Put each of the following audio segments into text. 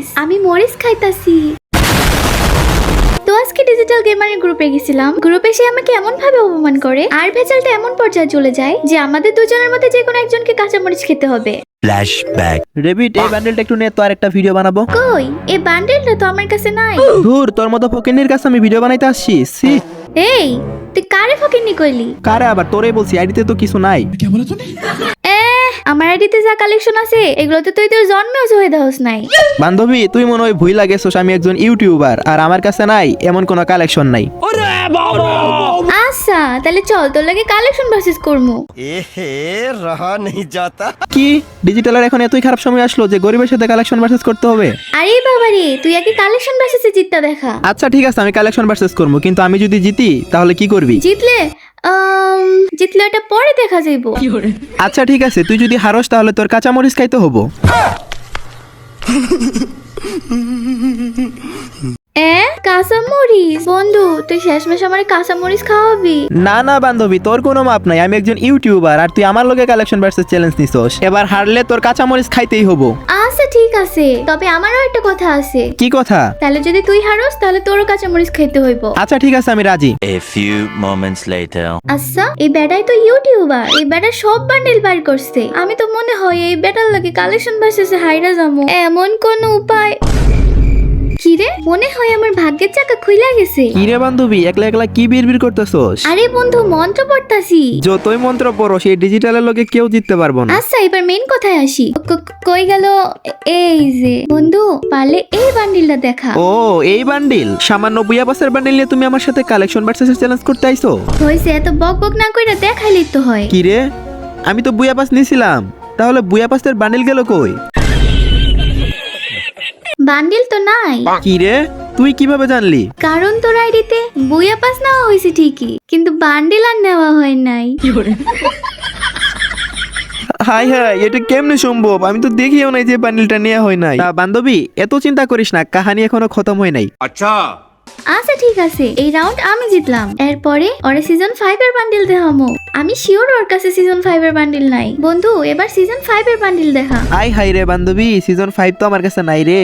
Morris. আমি Morris খাইতাছি। তো আজকে ডিজিটাল গেমারের গ্রুপে গেছিলাম। গ্রুপে সে আমাকে এমন ভাবে অপমান করে আর ভেজালটা এমন পর্যায়ে চলে যায় যে আমাদের দুজনের মধ্যে যে কোনো একজনকে কাঁচামরিচ খেতে হবে। Flashback. রেবিট এই বান্ডেলটা একটু নিয়ে তো আর একটা ভিডিও বানাবো। কই? এই বান্ডেলটা তো আমার কাছে নাই। ধুর তোর মতো ফকিনের কাছে আমি ভিডিও বানাইতে আসছি সি এই তুই কারে ফকিরনি কইলি? কারে আবার? তোরে বলছি আইডিতে তো কিছু নাই। আমার আইডিতে যা কালেকশন আছে এগুলোতে তুই তোর জন্মেও সহে দেহস নাই। বান্ধবী তুই মনে হয় ভুই লাগে আমি একজন ইউটিউবার আর আমার কাছে নাই এমন কোনো কালেকশন নাই। আচ্ছা তাহলে চল তোর লাগে কালেকশন ভার্সেস করমু। এহে রহা নেই যাতা কি ডিজিটালের এখন এতই খারাপ সময় আসলো যে গরিবের সাথে কালেকশন ভার্সেস করতে হবে? আরে বাবা রে তুই আগে কালেকশন ভার্সেস জিতটা দেখা। আচ্ছা ঠিক আছে আমি কালেকশন ভার্সেস করব কিন্তু আমি যদি জিতি তাহলে কি করবি? জিতলে আহ, জিতলে এটা পরে দেখা যাইব। আচ্ছা ঠিক আছে তুই যদি হারস তাহলে তোর কাঁচামরিচ খাইতে হব। বন্ধু তুই শেষমেশ আমার খাওয়াবি। না না বান্ধবী তোর কোনো মাপ নাই। আমি একজন ইউটিউবার আর তুই আমার লগে কালেকশন ভার্সেস চ্যালেঞ্জ নিছস। এবার হারলে তোর কাঁচামরিচ খাইতেই হব। আচ্ছা ঠিক আছে। তবে আমারও একটা কথা আছে। কি কথা? তাহলে যদি তুই হারস তাহলে তোরও কাঁচা মরিচ খাইতে হইব। আচ্ছা ঠিক আছে আমি রাজি। A few moments later. আচ্ছা এই বেটাই তো ইউটিউবার। এই বেটা সব বান্ডেল বার করছে। আমি তো মনে হয় এই বেটার লাগে কালেকশন ভার্সেসে হাইরা যাব। এমন কোন উপায় কি রে মনে হয় আমার ভাগ্যের চাকা খুইলা গেছে। কি রে বান্ধবী একলা একলা কি বিড়বিড় করতেছস? আরে বন্ধু মন্ত্র পড়তাছি। যতই মন্ত্র পড়ো সেই ডিজিটালের লগে কেউ জিততে পারব না। আচ্ছা এবার মেন কথায় আসি। ক- ক- কই গেল? এই যে। বন্ধু পারলে এই বান্ডিলটা দেখা। ও এই বান্ডিল? সামান্য বুয়া পাসের বান্ডিল নিয়ে তুমি আমার সাথে কালেকশন ভার্সেস চ্যালেঞ্জ করতে আইছো হয়েছে এত বক বক না কইরা দেখাইলেই তো হয়। কি রে আমি তো বুয়া পাস নিছিলাম। তাহলে বুয়া পাসের বান্ডিল গেল কই? বান্ডিল তো নাই। কি রে? তুই কীভাবে জানলি? কারণ তোর আইডিতে বইয়া পাস নেওয়া হয়েছে ঠিকই কিন্তু বান্ডিল আর নেওয়া হয় নাই। হাই হাই এটা কেমনে সম্ভব? আমি তো দেখিও নাই যে বান্ডিলটা নেওয়া হয় নাই। তা বান্ধবী এত চিন্তা করিস না কাহানি এখনও খতম হয় নাই। আচ্ছা। আচ্ছা ঠিক আছে এই রাউন্ড আমি জিতলাম। এরপরে ওরে সিজন ফাইভ এর বান্ডিল দেখামো। আমি শিওর ওর কাছে সিজন ফাইভ এর বান্ডিল নাই। বন্ধু এবার সিজন ফাইভ এর বান্ডিল দেখা। আই হাই রে বান্ধবী সিজন ফাইভ তো আমার কাছে নাই রে।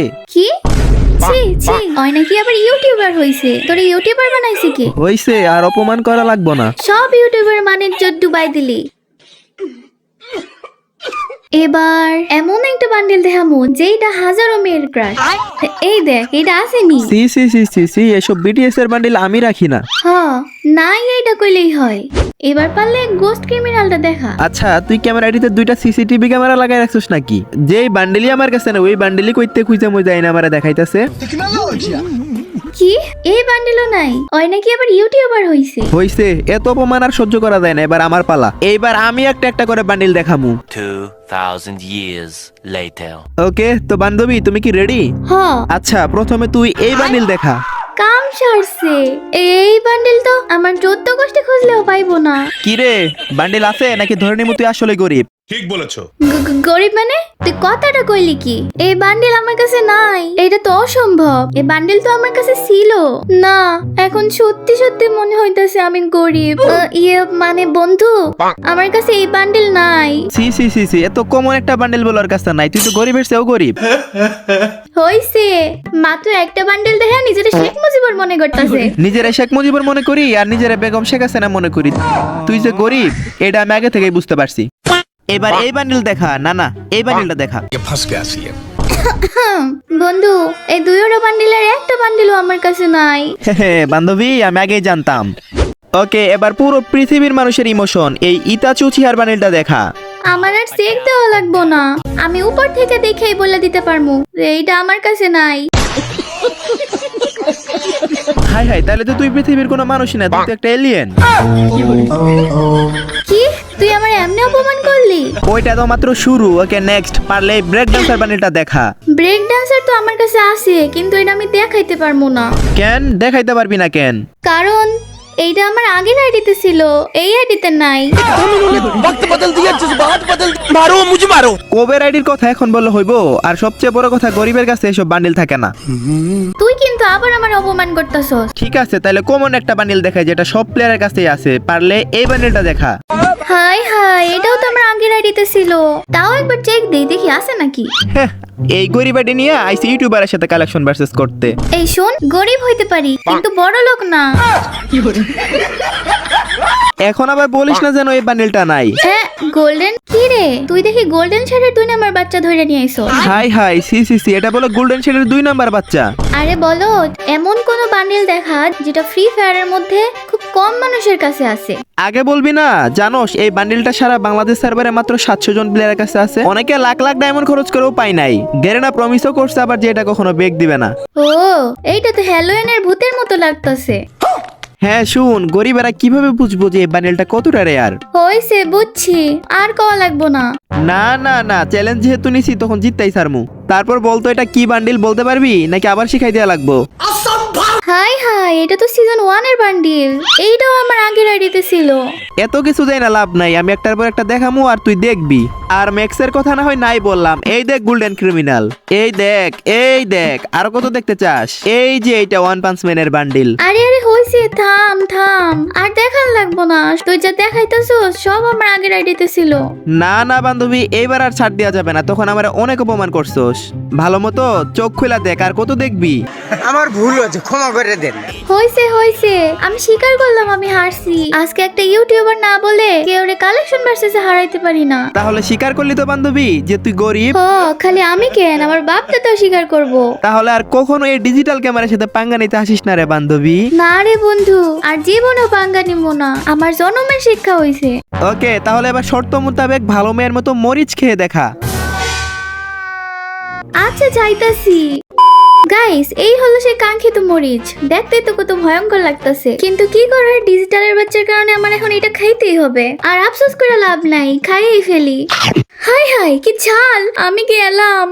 ছি ছি। ওই নাকি আবার ইউটিউবার হইছে? তোরে ইউটিউবার বানাইছে কি? হইছে আর অপমান করা লাগবো না। সব ইউটিউবার মানে জোর ডুবাই দিলি। এবার এমন একটা বান্ডিল দেখামো যেটা হাজারো মেয়ের ক্রাশ এই দেখ এটা আসেনি। সি সি সি সি সি এসব বিটিএস এর বান্ডিল আমি রাখি না। হ নাই এইটা কইলেই হয়। এবার পারলে গোস্ট ক্রিমিনালটা দেখা। আচ্ছা তুই ক্যামেরা আইডিতে দুইটা সিসিটিভি ক্যামেরা লাগাই রাখছিস নাকি? যেই বান্ডিলই আমার কাছে না ওই বান্ডিলই কইতে খুঁজে মই যাই না আমারে দেখাইতাছে। কি? এই বান্ডিলও নাই। ওই নাকি আবার ইউটিউবার হইছে? হইছে। এত অপমান আর সহ্য করা যায় না এবার আমার পালা। এইবার আমি একটা একটা করে বান্ডিল দেখামু। 2000 years later. ওকে তো বান্ধবী তুমি কি রেডি হ। আচ্ছা প্রথমে তুই এই বান্ডিল দেখা। কাম সারছে। এই বান্ডিল তো আমার চোদ্দ কষ্টে খুঁজলেও পাইবো না। কি রে বান্ডিল আছে নাকি ধরে নিমু তুই আসলে গরিব? ঠিক বলেছ। গরিব মানে? তুই কথাটা কইলি কি? এই বান্ডিল আমার কাছে নাই। এটা তো অসম্ভব। এই বান্ডিল তো আমার কাছে ছিল। না এখন সত্যি সত্যি মনে হইতাছে আমি গরিব। আহ, ইয়ে মানে বন্ধু আমার কাছে এই বান্ডিল নাই। সি সি সি সি এত কমন একটা বান্ডিল বলার কাছে নাই। তুই তো গরিবের চেয়েও গরিব। হইছে। মাত্র একটা বান্ডিল দেখে নিজের শেখ মুজিবুর মনে করতাছে। নিজেরা শেখ মুজিবুর মনে করি আর নিজেরা বেগম শেখ হাসিনা মনে করি। তুই যে গরিব এটা আমি আগে থেকেই বুঝতে পারছি। এবার এই বান্ডিল দেখা না না এই বান্ডিলটা দেখা। বন্ধু এই দুইয়েরও বান্ডিলের একটা বান্ডিলও আমার কাছে নাই। বান্ধবী আমি আগেই জানতাম। ওকে এবার পুরো পৃথিবীর মানুষের ইমোশন এই ইতাচু চিহার বান্ডিলটা দেখা। আমার আর চেক দেওয়া লাগবো না। আমি উপর থেকে দেখেই বলে দিতে পারব এইটা আমার কাছে নাই। হাই হাই তাহলে তো তুই পৃথিবীর কোনো মানুষ না তুই তো একটা এলিয়েন কি তুই আমার এমনি অপমান করলি? ওইটা তো মাত্র শুরু ওকে নেক্সট পারলে ব্রেক ডান্সার বানিটা দেখা। ব্রেক ডান্সার তো আমার কাছে আছে কিন্তু এটা আমি দেখাইতে পারব না। কেন? দেখাইতে পারবি না কেন? কারণ এইটা আমার আগের আইডিতে ছিল এই আইডিতে নাই। কোবের আইডির কথা এখন বললে হইব আর সবচেয়ে বড় কথা গরিবের কাছে এসব বান্ডিল থাকে না। তুই কিন্তু আবার আমার অপমান করতেছস। ঠিক আছে তাহলে কমন একটা বান্ডিল দেখায় যেটা সব প্লেয়ারের কাছেই আছে পারলে এই বান্ডিলটা দেখা। হাই হাই এটাও তো আমার আগের আইডিতে ছিল। তাও একবার চেক দেই দেখি আছে নাকি? হ্যাঁ, এই আইডি নিয়ে আইসি ইউটিউবারের সাথে কালেকশন ভার্সেস করতে। এই শোন গরিব হইতে পারি কিন্তু বড় লোক না। এখন আবার বলিস না যেন এই বান্ডিলটা নাই। হ্যাঁ গোল্ডেন? কি রে? তুই দেখি গোল্ডেন শাড়ির দুই নাম্বার বাচ্চা ধরে নিয়ে আইসো। হাই হাই সি সি সি এটা বলো গোল্ডেন শেডের দুই নাম্বার বাচ্চা। আরে বলো এমন কোন বান্ডিল দেখা যেটা ফ্রি ফায়ারের মধ্যে খুব কম মানুষের কাছে আছে। আগে বলবি না জানোস এই বান্ডিলটা সারা বাংলাদেশ সার্ভারে মাত্র সাতশো জন প্লেয়ারের কাছে আছে। অনেকে লাখ লাখ ডায়মন্ড খরচ করেও পায় নাই। গেরেনা প্রমিসও করছে আবার যে এটা কখনো বেগ দিবে না। ও এইটা তো হ্যালোয়েনের ভূতের মতো লাগতাছে। হ্যাঁ শুন গরিবেরা কীভাবে বুঝব যে এই বান্ডিলটা কতটা রেয়ার হইছে বুঝছি। আর কওয়া লাগবো না। না না না চ্যালেঞ্জ যেহেতু নিছি তখন জিততাই সারমু তারপর বলতো এটা কি বান্ডিল বলতে পারবি? নাকি আবার শিখাই দেওয়া লাগবো? হাই এটা তো সিজন ওয়ানের বান্ডিল এইটাও আমার আগের আইডিতে ছিল। এত কিছু না লাভ নাই। আমি একটার পর একটা দেখামু আর তুই দেখবি। আর ম্যাক্সের কথা না হয় নাই বললাম। এই দেখ গোল্ডেন ক্রিমিনাল এই দেখ এই দেখ। আর কত দেখতে চাস? এই যে এইটা ওয়ান পাঞ্চ ম্যানের বান্ডিল আরে আরে হইছে। থাম থাম। আর দেখান লাগবো না। তুই যা দেখাইতেছো সব আমার আগের আইডিতে ছিল। না না বান্ধবী এইবার আর ছাড় দেওয়া যাবে না। তখন আমার অনেক অপমান করছোস। ভালো মতো চোখ খোলা দেখ আর কত দেখবি? আমার ভুল হয়েছে ক্ষমা করে দেন। হইছে হইছে। আমি স্বীকার করলাম আমি হারছি। আজকে একটা ইউটিউবার না বলে কেউ রে কালেকশন ভার্সেসে হারাইতে পারি না। তাহলে স্বীকার করলি তো বান্ধবী যে তুই গরিব। ও খালি আমি কেন? আমার বাপটা তো স্বীকার করব। তাহলে আর কখনো এই ডিজিটাল ক্যামেরার সাথে পাঙ্গা নিতে আসিস না রে বান্ধবী। না রে বন্ধু আর জীবনও পাঙ্গা নিব না। আমার জন্মের শিক্ষা হইছে। ওকে তাহলে এবার শর্ত মোতাবেক ভালো মেয়ের মতো মরিচ খেয়ে দেখা। আচ্ছা যাইতাছি। গাইস এই হলো সেই কাঙ্ক্ষিত মরিচ। দেখতে তো কত ভয়ঙ্কর লাগতেছে। কিন্তু কি করার ডিজিটালের বাচ্চার কারণে আমার এখন এটা খাইতেই হবে। আর আফসোস করে লাভ নাই, খাইয়েই ফেলি। হাই হাই কি ঝাল! আমি গেলাম।